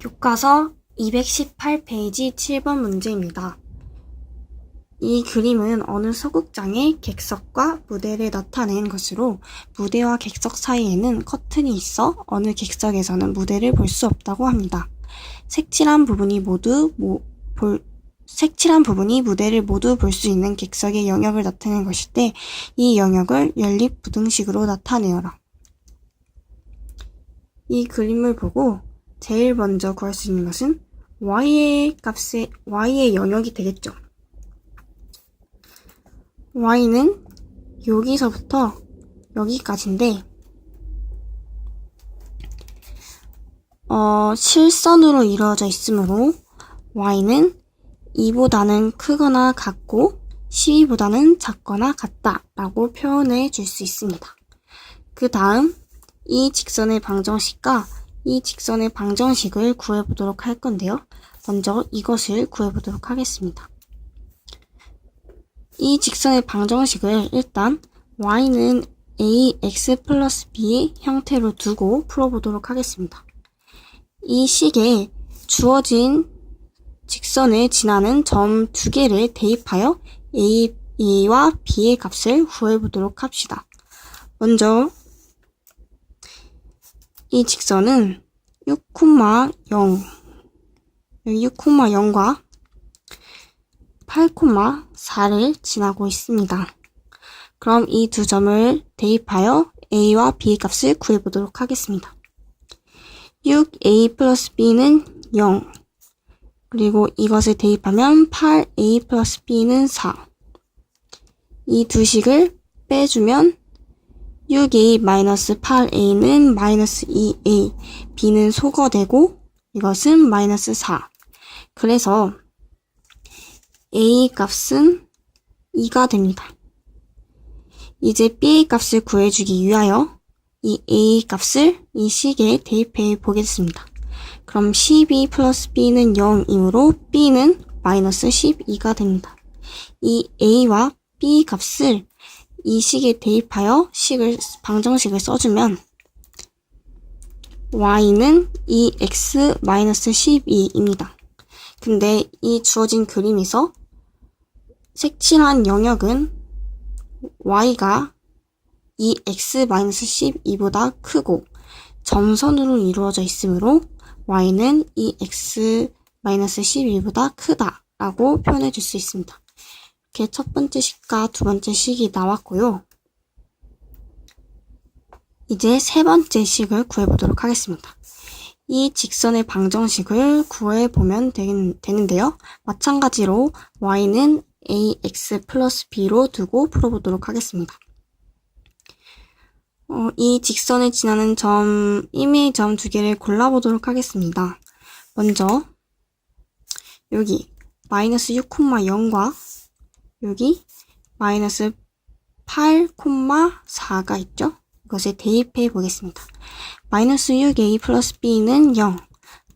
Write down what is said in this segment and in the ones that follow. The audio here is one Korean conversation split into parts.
교과서 218페이지 7번 문제입니다. 이 그림은 어느 소극장의 객석과 무대를 나타낸 것으로 무대와 객석 사이에는 커튼이 있어 어느 객석에서는 무대를 볼 수 없다고 합니다. 색칠한 부분이 모두 모- 볼, 색칠한 부분이 무대를 모두 볼 수 있는 객석의 영역을 나타낸 것일 때 이 영역을 연립부등식으로 나타내어라. 이 그림을 보고 제일 먼저 구할 수 있는 것은 y의 값의 y의 영역이 되겠죠. y는 여기서부터 여기까지인데 어, 실선으로 이루어져 있으므로 y는 2보다는 크거나 같고 12보다는 작거나 같다 라고 표현해 줄 수 있습니다. 그 다음 이 직선의 방정식과 이 직선의 방정식을 구해보도록 할 건데요. 먼저 이것을 구해보도록 하겠습니다. 이 직선의 방정식을 일단 y는 ax 플러스 b의 형태로 두고 풀어보도록 하겠습니다. 이 식에 주어진 직선에 지나는 점 두 개를 대입하여 a와 b의 값을 구해보도록 합시다. 먼저 이 직선은 6,0 여기 6,0과 8,4를 지나고 있습니다. 그럼 이 두 점을 대입하여 a와 b의 값을 구해보도록 하겠습니다. 6a 플러스 b는 0 그리고 이것을 대입하면 8a 플러스 b는 4 이 두 식을 빼주면 6a 마이너스 8a는 마이너스 2a, b는 소거되고 이것은 마이너스 4. 그래서 a 값은 2가 됩니다. 이제 b의 값을 구해주기 위하여 이 a 값을 이 식에 대입해 보겠습니다. 그럼 12 플러스 b는 0이므로 b는 마이너스 12가 됩니다. 이 a와 b 값을 이 식에 대입하여 식을 방정식을 써주면 y는 2x-12입니다. 근데 이 주어진 그림에서 색칠한 영역은 y가 2x-12보다 크고 점선으로 이루어져 있으므로 y는 2x-12보다 크다라고 표현해 줄 수 있습니다. 이렇게 첫 번째 식과 두 번째 식이 나왔고요. 이제 세 번째 식을 구해보도록 하겠습니다. 이 직선의 방정식을 구해보면 되는데요. 마찬가지로 y는 ax 플러스 b로 두고 풀어보도록 하겠습니다. 어, 이 직선을 지나는 점, 임의 점 두 개를 골라보도록 하겠습니다. 먼저 여기 마이너스 6,0과 여기 마이너스 8,4가 있죠? 이것을 대입해 보겠습니다. 마이너스 6a 플러스 b는 0,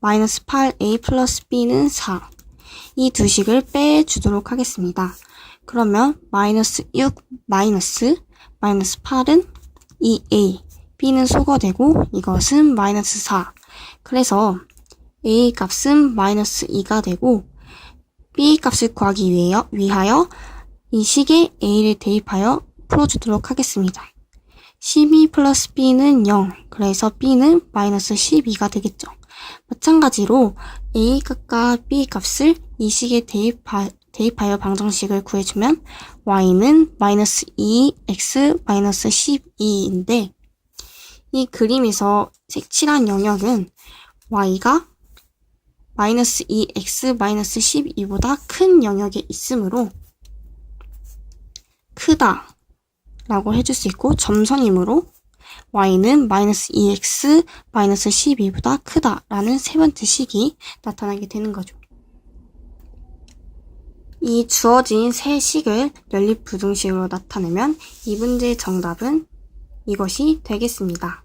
마이너스 8a 플러스 b는 4. 이 두 식을 빼주도록 하겠습니다. 그러면 마이너스 6 마이너스 마이너스 8은 2a, b는 소거 되고 이것은 마이너스 4. 그래서 a 값은 마이너스 2가 되고 b 값을 구하기 위하여 이 식에 a를 대입하여 풀어주도록 하겠습니다. 12 플러스 b는 0, 그래서 b는 마이너스 12가 되겠죠. 마찬가지로 a 값과 b 값을 이 식에 대입하, 대입하여 방정식을 구해주면 y는 마이너스 2x 마이너스 12인데 이 그림에서 색칠한 영역은 y가 마이너스 2x 마이너스 12보다 큰 영역에 있으므로 크다 라고 해줄 수 있고 점선이므로 y는 마이너스 2x 마이너스 12보다 크다 라는 세 번째 식이 나타나게 되는 거죠. 이 주어진 세 식을 연립부등식으로 나타내면 이 문제의 정답은 이것이 되겠습니다.